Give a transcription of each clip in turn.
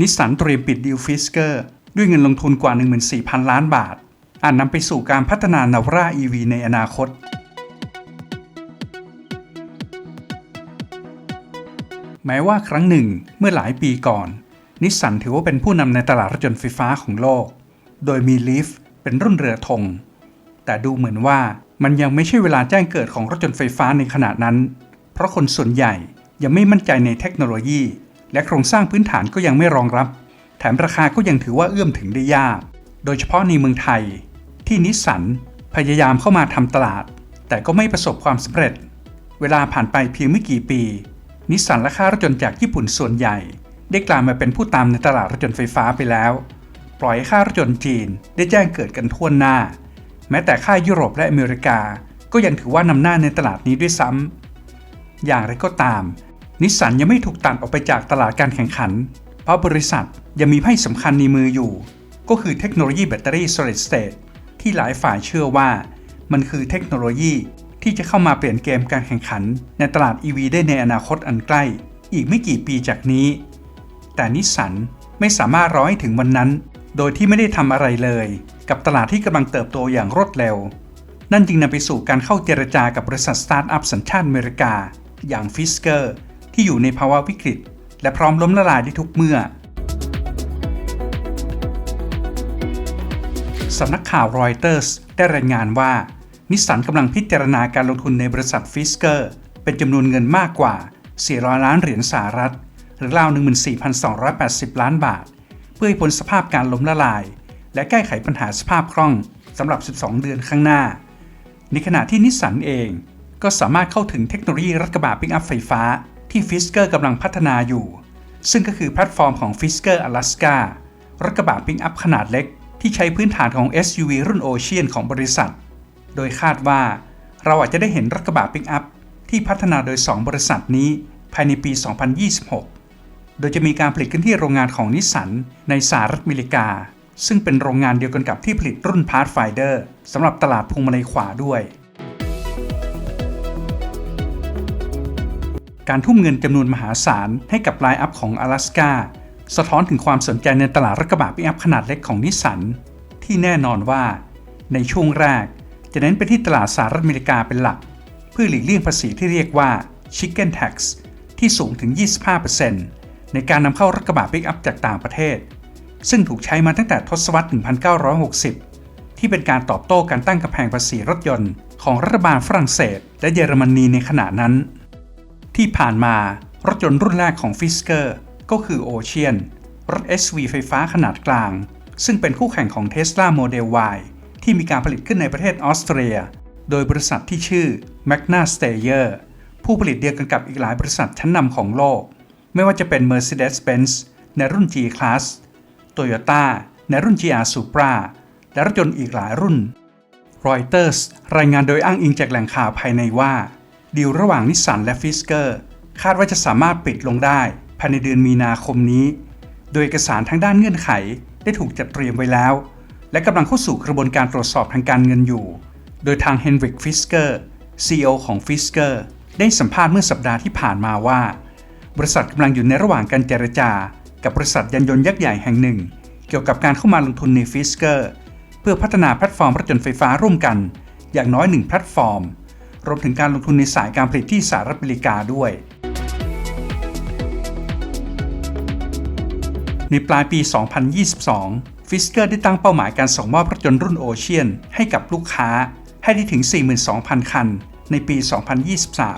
นิสสันเตรียมปิดดีลฟิสเกอร์ด้วยเงินลงทุนกว่า 14,000 ล้านบาท อาจนำไปสู่การพัฒนานาวรา EV ในอนาคต แม้ว่าครั้งหนึ่งเมื่อหลายปีก่อน นิสสันถือว่าเป็นผู้นำในตลาดรถยนต์ไฟฟ้าของโลก โดยมีลีฟเป็นรุ่นเรือธง แต่ดูเหมือนว่ามันยังไม่ใช่เวลาแจ้งเกิดของรถยนต์ไฟฟ้าในขณะนั้น เพราะคนส่วนใหญ่ยังไม่มั่นใจในเทคโนโลยี และโครงสร้างพื้นฐานก็ยังไม่รองรับ แถมราคาก็ยังถือว่าเอื้อมถึงได้ยาก โดยเฉพาะในเมืองไทย ที่นิสสันพยายามเข้ามาทำตลาด แต่ก็ไม่ประสบความสำเร็จ เวลาผ่านไปเพียงไม่กี่ปี นิสสันและค่ารถยนต์จากญี่ปุ่นส่วนใหญ่ ได้กลายมาเป็นผู้ตามในตลาดรถยนต์ไฟฟ้าไปแล้ว ปล่อยค่ารถยนต์จีนได้แจ้งเกิดกันทั่วหน้า แม้แต่ค่ายยุโรปและอเมริกา ก็ยังถือว่านำหน้าในตลาดนี้ด้วยซ้ำอย่างไรก็ตาม นิสสันยังไม่ถูกตัดออกไปจากตลาดการแข่งขัน เพราะบริษัทยังมีไพ่สำคัญในมืออยู่ ก็คือเทคโนโลยีแบตเตอรี่ solid state ที่หลายฝ่ายเชื่อว่า มันคือเทคโนโลยีที่จะเข้ามาเปลี่ยนเกมการแข่งขัน ในตลาด EV ได้ในอนาคตอันใกล้ อีกไม่กี่ปีจากนี้ แต่นิสสันไม่สามารถรอให้ถึงวันนั้น โดยที่ไม่ได้ทำอะไรเลย กับตลาดที่กำลังเติบโตอย่างรวดเร็ว นั่นจึงนำไปสู่การเข้าเจรจากับบริษัทสตาร์ทอัพสัญชาติอเมริกา อย่างฟิสเกอร์ ที่อยู่ในภาวะวิกฤต และพร้อมล้มละลายได้ทุกเมื่อสำนักข่าวรอยเตอร์สได้รายงานว่า นิสสันกำลังพิจารณาการลงทุนในบริษัทฟิสเกอร์ เป็นจำนวนเงินมากกว่า 400 ล้านเหรียญสหรัฐ หรือราว 14,280 ล้านบาท เพื่อให้พ้นสภาพการล้มละลาย และแก้ไขปัญหาสภาพคล่องสำหรับ 12 เดือนข้างหน้า ในขณะที่นิสสันเองก็สามารถเข้าถึงเทคโนโลยีรถกระบะปิกอัพไฟฟ้า ที่ฟิสเกอร์กำลังพัฒนาอยู่ ซึ่งก็คือแพลตฟอร์มของฟิสเกอร์อลาสการถกระบะปิกอัพขนาดเล็ก ที่ใช้พื้นฐานของ SUV รุ่นโอเชียนของบริษัท โดยคาดว่าเราอาจจะได้เห็นรถกระบะปิกอัพที่พัฒนาโดย 2 บริษัทนี้ภายในปี 2026 โดยจะมีการผลิตขึ้นที่โรงงานของนิสสันในสหรัฐอเมริกา ซึ่งเป็นโรงงานเดียวกันกับที่ผลิตรุ่น Pathfinder สำหรับตลาดพวงมาลัยขวาด้วย การทุ่มเงินจำนวนมหาศาลให้กับไลน์อัพของ Alaska สะท้อนถึงความสนใจในตลาดรถกระบะปิกอัพขนาดเล็กของนิสสันที่แน่นอนว่า ในช่วงแรก จะเน้นไปที่ตลาดสหรัฐอเมริกาเป็นหลัก เพื่อหลีกเลี่ยงภาษีที่เรียกว่า Chicken Tax ที่สูงถึง 25%ในการนำเข้ารถกระบะปิกอัพจากต่างประเทศ ซึ่งถูกใช้มาตั้งแต่ทศวรรษ 1960 ที่เป็นการตอบโต้การตั้งกำแพงภาษีรถยนต์ของรัฐบาลฝรั่งเศส และเยอรมนีในขณะนั้น ที่ผ่านมารถยนต์รุ่นแรกของฟิสเกอร์ก็คือ Ocean รถ SUV ไฟฟ้าขนาดกลาง ซึ่งเป็นคู่แข่งของ Tesla Model Y ที่มีการผลิตขึ้นในประเทศออสเตรีย โดยบริษัทที่ชื่อ Magna Steyr ผู้ผลิตเดียวกันกับอีกหลายบริษัทชั้นนำของโลก ไม่ว่าจะเป็น Mercedes-Benz ในรุ่น G-Class Toyota ในรุ่น GR Supra และรถยนต์อีกหลายรุ่น Reuters รายงานโดยอ้างอิงจากแหล่งข่าวภายในว่า ดีลระหว่างนิสสันและฟิสเกอร์ คาดว่าจะสามารถปิดลงได้ ภายในเดือนมีนาคมนี้ โดยเอกสารทางด้านเงื่อนไขได้ถูกจัดเตรียมไว้แล้ว และกำลังเข้าสู่กระบวนการตรวจสอบทางการเงินอยู่ โดยทางเฮนริกฟิสเกอร์ CEO ของฟิสเกอร์ได้สัมภาษณ์เมื่อสัปดาห์ที่ผ่านมาว่า บริษัทกำลังอยู่ในระหว่างการเจรจา กับบริษัทยานยนต์ยักษ์ใหญ่แห่งหนึ่ง เกี่ยวกับการเข้ามาลงทุนในฟิสเกอร์เพื่อพัฒนาแพลตฟอร์มรถยนต์ไฟฟ้าร่วมกัน อย่างน้อยหนึ่งแพลตฟอร์ม รวมถึงการลงทุนในสายการผลิตที่สหรัฐอเมริกาด้วย ในปลายปี 2022 ฟิสเกอร์ได้ตั้งเป้าหมายการส่งมอบรถยนต์รุ่นโอเชียน ให้กับลูกค้าให้ได้ถึง 42,000 คัน ในปี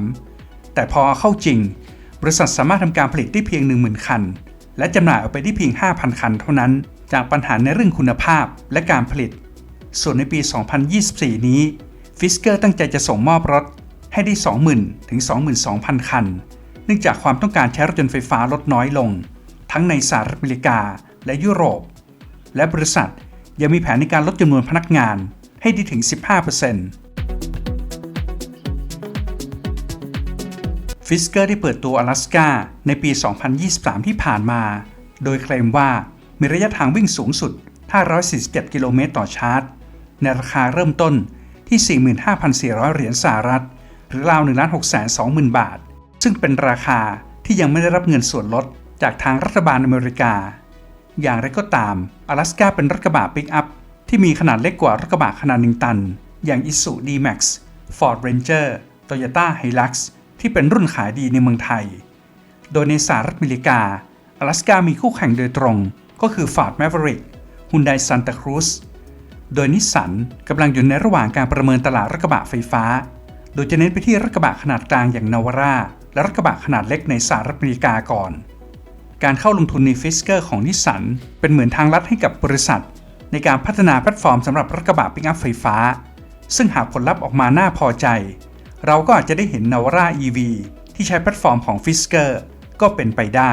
2023 แต่พอเข้าจริง บริษัทสามารถทำการผลิตได้เพียง 10,000 คัน และจำหน่ายออกไปได้เพียง 5,000 คันเท่านั้น จากปัญหาในเรื่องคุณภาพและการผลิต ส่วนในปี 2024 นี้ ฟิสเกอร์ตั้งใจจะส่งมอบรถให้ได้ 20,000 ถึง 22,000 คัน เนื่องจากความต้องการใช้รถยนต์ไฟฟ้าลดน้อยลง ทั้งในสหรัฐอเมริกาและยุโรป และบริษัทยังมีแผนในการลดจำนวนพนักงานให้ได้ถึง 15%ฟิสเกอร์ได้เปิดตัวอลาสกาในปี 2023 ที่ผ่านมา โดยเคลมว่ามีระยะทางวิ่งสูงสุด 547 กิโลเมตรต่อชาร์จ ในราคาเริ่มต้น ที่ 45,400 เหรียญสหรัฐ หรือราว 1,620,000 บาท ซึ่งเป็นราคาที่ยังไม่ได้รับเงินส่วนลดจากทางรัฐบาลอเมริกา อย่างไรก็ตาม阿拉斯กาเป็นรถกระบะปิกอัพที่มีขนาดเล็กกว่ารถกระบะขนาด 1 ตัน อย่าง Isuzu D-Max Ford Ranger Toyota Hilux ที่เป็นรุ่นขายดีในเมืองไทย โดยในสหรัฐอเมริกา阿拉斯กามีคู่แข่งโดยตรง ก็คือ Ford Maverick Hyundai Santa Cruz โดยนิสสันกำลังอยู่ในระหว่างการประเมินตลาดรถกระบะไฟฟ้า โดยจะเน้นไปที่รถกระบะขนาดกลางอย่างนาวาร่าและรถกระบะขนาดเล็กในสหรัฐอเมริกาก่อน การเข้าลงทุนในฟิสเกอร์ของนิสสันเป็นเหมือนทางลัดให้กับบริษัท ในการพัฒนาแพลตฟอร์มสำหรับรถกระบะปิกอัพไฟฟ้า ซึ่งหากผลลัพธ์ออกมาน่าพอใจ เราก็อาจจะได้เห็นนาวาร่า EV ที่ใช้แพลตฟอร์มของฟิสเกอร์ก็เป็นไปได้